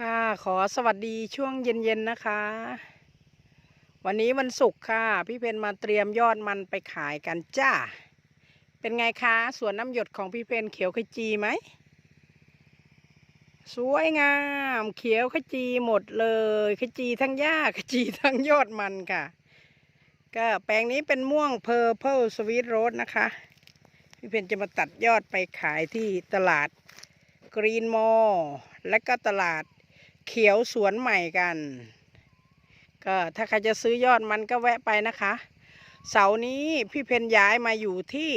ค่ะ ขอสวัสดีช่วงเย็นๆนะคะ วันนี้วันศุกร์ค่ะ พี่เพนมาเตรียมยอดมันไปขายกันจ้า เป็นไงคะสวนน้ำหยดของพี่เพนเขียวขจีไหม สวยงาม เขียวขจีหมดเลยขจีทั้งหญ้าขจีทั้งยอดมันค่ะ ก็แปลงนี้เป็นม่วงเพอร์เพลสวีทโรสนะคะ พี่เพนจะมาตัดยอดไปขายที่ตลาดกรีนมอลและก็ตลาด เขียวสวนใหม่กัน ก็ถ้าใครจะซื้อยอดมันก็แวะไปนะคะ เสาร์นี้พี่เพนย้ายมาอยู่ที่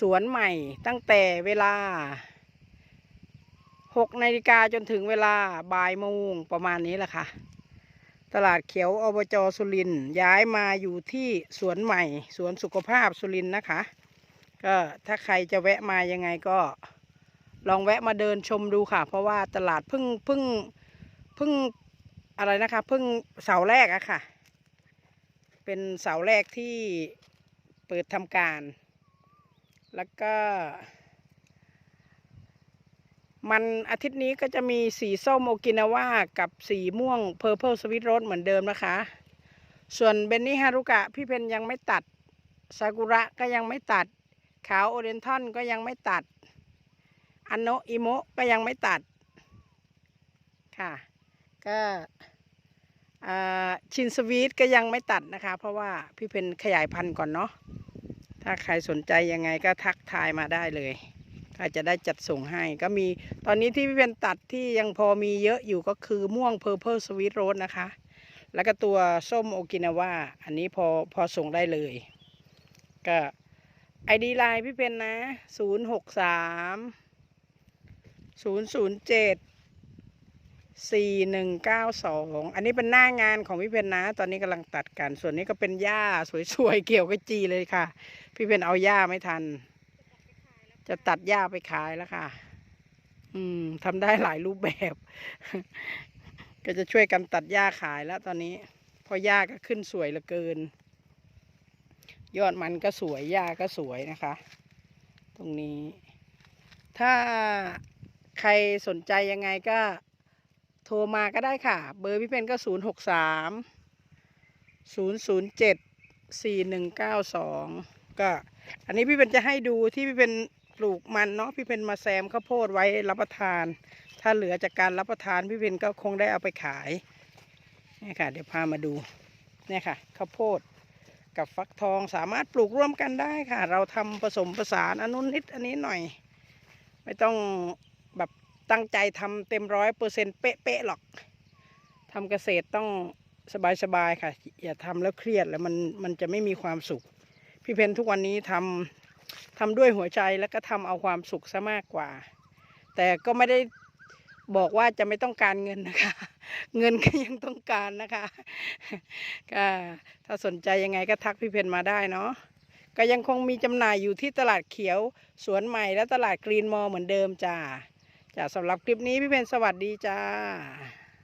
สวนใหม่ตั้งแต่เวลา6นาฬิกาจนถึงเวลาบ่ายโมงประมาณนี้แหละค่ะ ตลาดเขียวอบจสุรินย้ายมาอยู่ที่สวนใหม่ สวนสุขภาพสุรินนะคะ ก็ถ้าใครจะแวะมายังไงก็ ลองแวะมาเดินชมดูค่ะ เพราะว่าตลาดเพิ่งเพิ่งเพิ่งอะไรนะคะเพิ่งเสาแรกอะค่ะ เป็นเสาแรกที่เปิดทำการ แล้วก็ มันอาทิตย์นี้ก็จะมีสีส้มโอกินาว่ากับสีม่วงเพอร์เพลสวิตโรสเหมือนเดิมนะคะ ส่วนเบนนี่ฮารุกะพี่เพนยังไม่ตัดซากุระก็ยังไม่ตัดขาวโอเรนทอนก็ยังไม่ตัด อันโนอิโมก็ยังไม่ตัดค่ะ ก็ชินสวีทก็ยังไม่ตัดนะคะ เพราะว่าพี่เพนขยายพันธุ์ก่อนเนาะถ้าใครสนใจยังไงก็ทักทายมาได้เลยก็จะได้จัดส่งให้ก็มีตอนนี้ที่พี่เพนตัดที่ยังพอมีเยอะอยู่ก็คือม่วงเพอร์เพลสวีทโรสนะคะ แล้วก็ตัวส้มโอกินาว่าอันนี้พอพอส่งได้เลย ก็ไอดีไลน์พี่เพนนะศูนย์หกสาม ศูนย์ศูนย์เจ็ดสี่หนึ่งเก้าสองอันนี้เป็นหน้างานของพี่เพนนะ ตอนนี้กำลังตัดกัน ส่วนนี้ก็เป็นหญ้าสวยๆ เกี่ยวกับจีเลยค่ะ พี่เพนเอาหญ้าไม่ทัน จะตัดหญ้าไปขายแล้วค่ะ อืมทำได้หลายรูปแบบ ก็จะช่วยกันตัดหญ้าขายแล้วตอนนี้เพราะหญ้าก็ขึ้นสวยเหลือเกิน ยอดมันก็สวยหญ้าก็สวยนะคะ ตรงนี้ ถ้า ใครสนใจยังไงก็โทรมาก็ได้ค่ะ เบอร์พี่เพนก็ศูนย์หกสามศูนย์ศูนย์เจ็ดสี่หนึ่งเก้าสองก็ อันนี้พี่เพนจะให้ดูที่พี่เพนปลูกมันเนาะพี่เพนมาแซมข้าวโพดไว้รับประทาน ถ้าเหลือจากการรับประทานพี่เพนก็คงได้เอาไปขายนี่ค่ะ เดี๋ยวพามาดูนี่ค่ะข้าวโพดกับฟักทองสามารถปลูกร่วมกันได้ค่ะ เราทำผสมผสานอันนู้นนิดอันนี้หน่อย ไม่ต้อง แบบตั้งใจทำเต็มร้อยเปอร์เซ็นต์เป๊ะๆหรอกทำเกษตรต้องสบายๆค่ะ อย่าทำแล้วเครียดแล้วมันมันจะไม่มีความสุข พี่เพนทุกวันนี้ทำทำด้วยหัวใจแล้วก็ทำเอาความสุขซะมากกว่า แต่ก็ไม่ได้บอกว่าจะไม่ต้องการเงินนะคะ เงินก็ยังต้องการนะคะก็ถ้าสนใจยังไงก็ทักพี่เพนมาได้เนาะก็ยังคงมีจำหน่ายอยู่ที่ตลาดเขียวสวนใหม่และตลาดกรีนมอลเหมือนเดิมจ้า จ้าสำหรับคลิปนี้พี่เพนสวัสดีจ้า